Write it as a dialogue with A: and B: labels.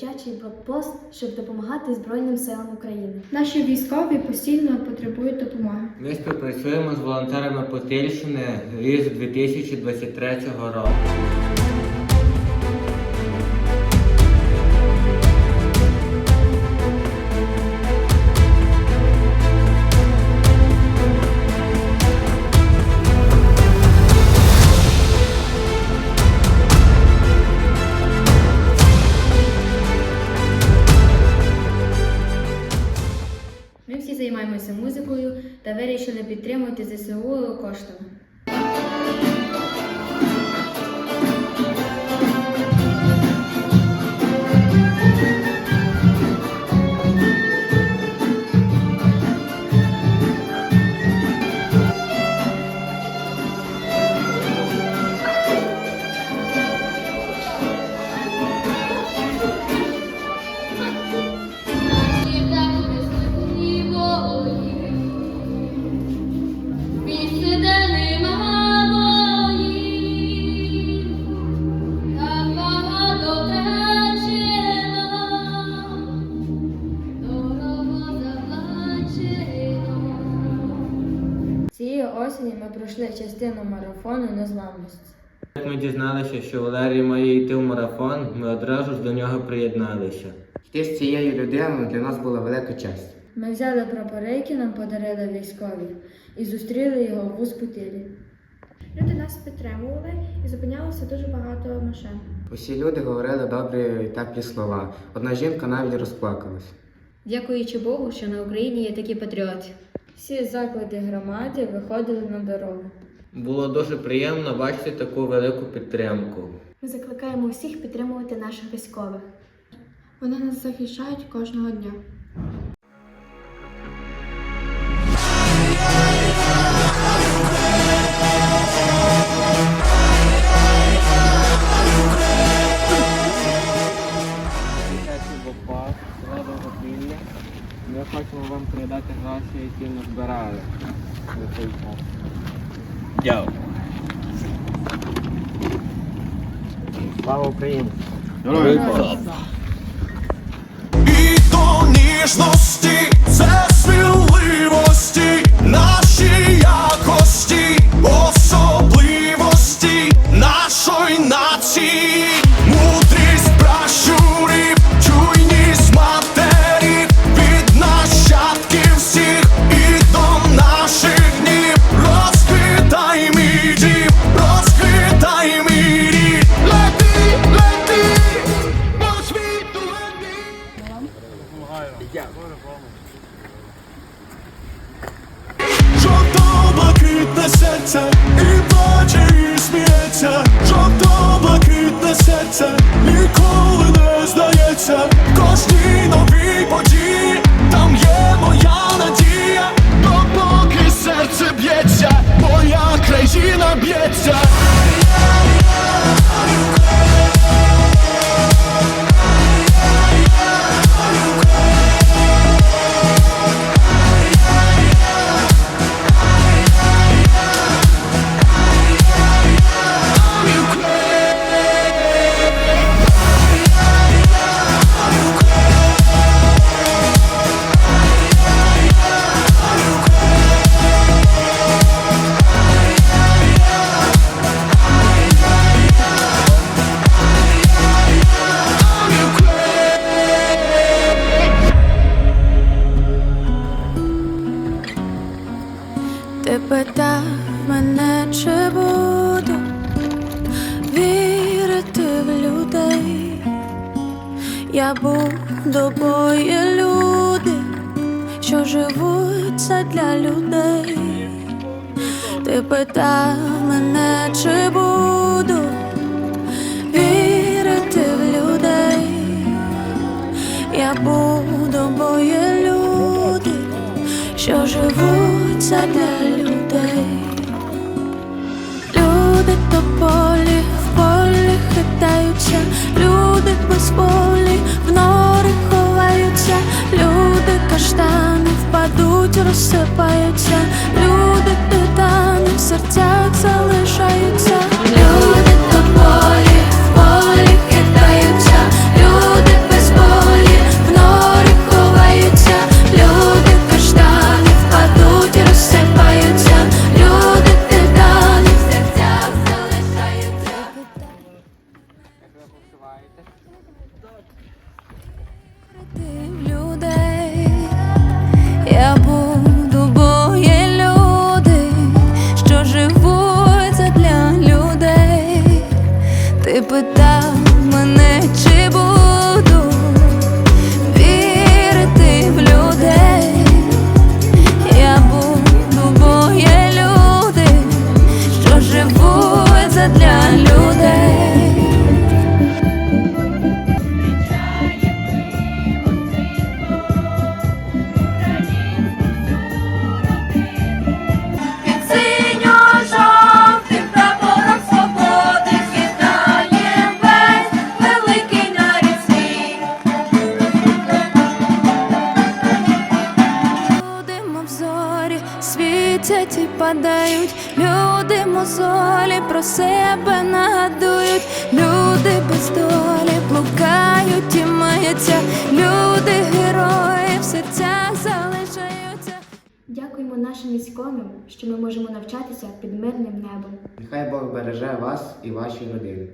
A: дитячий блокпост, щоб допомагати Збройним силам України.
B: Наші військові постійно потребують допомоги.
C: Ми співпрацюємо з волонтерами Потильщини із 2023 року.
D: Займаємося музикою та вирішили підтримувати ЗСУ коштами.
A: Цієї осені ми пройшли частину марафону незламності.
C: Як ми дізналися, що Валерій має йти в марафон, ми одразу ж до нього приєдналися.
E: Йти з цією людиною для нас була велика честь.
A: Ми взяли прапори, які нам подарили військові, і зустріли його в Успутілі.
B: Люди нас підтримували і зупинялося дуже багато машин.
E: Усі люди говорили добрі і теплі слова. Одна жінка навіть розплакалась.
D: Дякуючи Богу, що на Україні є такі патріоти.
A: Всі заклади громади виходили на дорогу.
C: Було дуже приємно бачити таку велику підтримку.
A: Ми закликаємо всіх підтримувати наших військових.
B: Вони нас захищають кожного дня.
C: Які назбирали збирали на цей час. Дякую. Слава Україні!
F: І до ніжності, це Жовто-блакитне серце і плаче, і сміється, жовто-блакитне серце ніколи
G: Я буду, бо є люди, що живуть для людей. Ти питав мене, чи буду вірити в людей. Я буду, бо є люди, що живуть для людей. Люди тополі в полі хитаються, люди без волі впадуть, розсипаються, люди титани в задля Зорі, світять і падають, люди мозолі про себе нагадують, люди без долі блукають і маяться, люди герої в серцях залишаються.
B: Дякуємо нашим військовим, що ми можемо навчатися під мирним небом.
E: Нехай Бог береже вас і ваші родини.